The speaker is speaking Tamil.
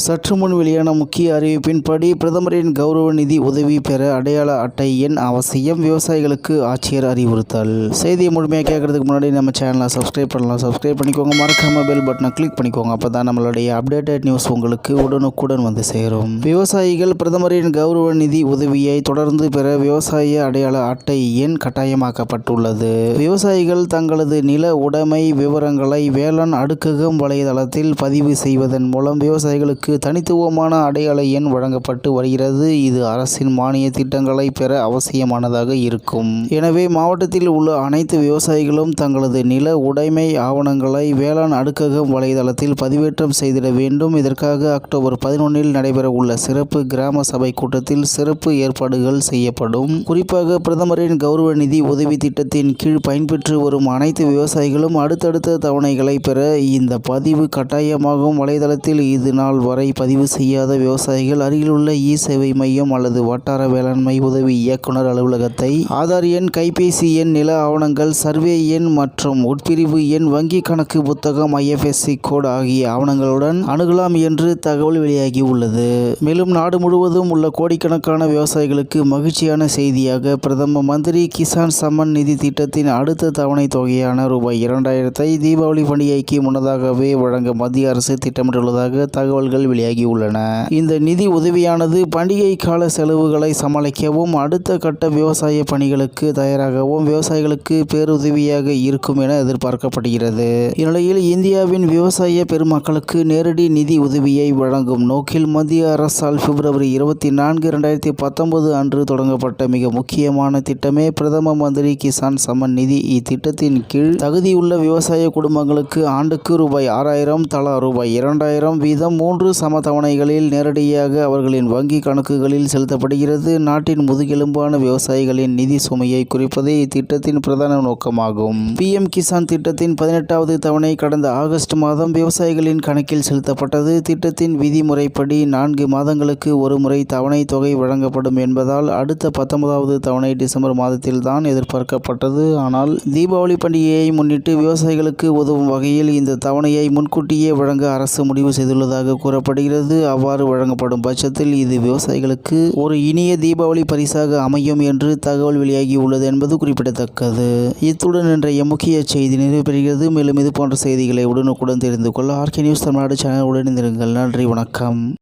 சற்று முன் வெளியான முக்கிய அறிவிப்பின்படி பிரதமரின் கௌரவ நிதி உதவி பெற அடையாள அட்டை எண் அவசியம். விவசாயிகளுக்கு ஆட்சியர் அறிவுறுத்தல். செய்தியை முழுமையாக கேட்கறதுக்கு முன்னாடி நம்ம சேனலை சப்ஸ்கிரைப் பண்ணலாம். சப்ஸ்கிரைப் பண்ணிக்கோங்க. மறக்காம பெல் பட்டனை கிளிக் பண்ணிக்கோங்க. அப்போ தான் நம்மளுடைய அப்டேட்டட் நியூஸ் உங்களுக்கு உடனுக்குடன் வந்து சேரும். விவசாயிகள் பிரதமரின் கௌரவ நிதி உதவியை தொடர்ந்து பெற விவசாய அடையாள அட்டை எண் கட்டாயமாக்கப்பட்டுள்ளது. விவசாயிகள் தங்களது நில உடைமை விவரங்களை வேளாண் அடுக்ககம் வலைதளத்தில் பதிவு செய்வதன் மூலம் விவசாயிகளுக்கு தனித்துவமான அடையாள எண் வழங்கப்பட்டு வருகிறது. இது அரசின் மானிய திட்டங்களை பெற அவசியமானதாக இருக்கும். எனவே மாவட்டத்தில் உள்ள அனைத்து விவசாயிகளும் தங்களது நில உடைமை ஆவணங்களை வேளாண் அடுக்ககம் வலைதளத்தில் பதிவேற்றம் செய்திட வேண்டும். இதற்காக அக்டோபர் பதினொன்றில் நடைபெற உள்ள சிறப்பு கிராம சபை கூட்டத்தில் சிறப்பு ஏற்பாடுகள் செய்யப்படும். குறிப்பாக பிரதமரின் கௌரவ நிதி உதவி திட்டத்தின் கீழ் பயன்பெற்று வரும் அனைத்து விவசாயிகளும் அடுத்தடுத்த தவணைகளை பெற இந்த பதிவு கட்டாயமாகும். வலைதளத்தில் இது நாள் வரை பதிவு செய்யாத விவசாயிகள் அருகிலுள்ள இ சேவை மையம் அல்லது வட்டார வேளாண்மை உதவி இயக்குனர் அலுவலகத்தை ஆதார் எண் கைபேசி எண் நில ஆவணங்கள் சர்வே எண் மற்றும் உட்பிரிவு எண் வங்கி கணக்கு புத்தகம் ஐஎஃப்எஸ்சி கோட் ஆகிய ஆவணங்களுடன் அணுகலாம் என்று தகவல் வெளியாகி உள்ளது மேலும் நாடு முழுவதும் உள்ள கோடிக்கணக்கான விவசாயிகளுக்கு மகிழ்ச்சியான செய்தியாக பிரதம மந்திரி கிசான் சம்மன் நிதி திட்டத்தின் அடுத்த தவணை தொகையான ரூபாய் இரண்டாயிரத்தை தீபாவளி பண்டிகைக்கு முன்னதாகவே வழங்க மத்திய அரசு திட்டமிட்டுள்ளதாக தகவல்கள் வெளியாகியுள்ளன. இந்த நிதி உதவியானது பண்டிகை கால செலவுகளை சமாளிக்கவும் அடுத்த கட்ட விவசாய பணிகளுக்கு தயாராகவும் விவசாயிகளுக்கு பேருதவியாக இருக்கும் என எதிர்பார்க்கப்படுகிறது. இந்நிலையில் இந்தியாவின் விவசாய பெருமக்களுக்கு நேரடி நிதி உதவியை வழங்கும் நோக்கில் மத்திய அரசால் பிப்ரவரி இருபத்தி நான்கு இரண்டாயிரத்தி பத்தொன்பது அன்று தொடங்கப்பட்ட மிக முக்கியமான திட்டமே பிரதம மந்திரி கிசான் சம்மன் நிதி. இத்திட்டத்தின் கீழ் தகுதியுள்ள விவசாய குடும்பங்களுக்கு ஆண்டுக்கு ரூபாய் ஆறாயிரம் தலா ரூபாய் இரண்டாயிரம் வீதம் மூன்று சம தவணைகளில் நேரடியாக அவர்களின் வங்கி கணக்குகளில் செலுத்தப்படுகிறது. நாட்டின் முதுகெலும்பான விவசாயிகளின் நிதி சுமையை குறைப்பதே இத்திட்டத்தின் பிரதான நோக்கமாகும். பிஎம் கிசான் திட்டத்தின் பதினெட்டாவது தவணை கடந்த ஆகஸ்ட் மாதம் விவசாயிகளின் கணக்கில் செலுத்தப்பட்டது. திட்டத்தின் விதிமுறைப்படி நான்கு மாதங்களுக்கு ஒரு முறை தவணை தொகை வழங்கப்படும் என்பதால் அடுத்த பத்தொன்பதாவது தவணை டிசம்பர் மாதத்தில் தான் எதிர்பார்க்கப்பட்டது. ஆனால் தீபாவளி பண்டிகையை முன்னிட்டு விவசாயிகளுக்கு உதவும் வகையில் இந்த தவணையை முன்கூட்டியே வழங்க அரசு முடிவு செய்துள்ளதாக கூறப்படுகிறது அவ்வாறு வழங்கப்படும் பட்சத்தில் இது விவசாயிகளுக்கு ஒரு இனிய தீபாவளி பரிசாக அமையும் என்று தகவல் வெளியாகி உள்ளது என்பது குறிப்பிடத்தக்கது. இத்துடன் இன்றைய முக்கிய செய்தி நிறைவு பெறுகிறது மேலும் இது போன்ற செய்திகளை உடனுக்குடன் தெரிந்து கொள்ள R K news Tamil Nadu channel உடனிருங்கள் நன்றி வணக்கம்.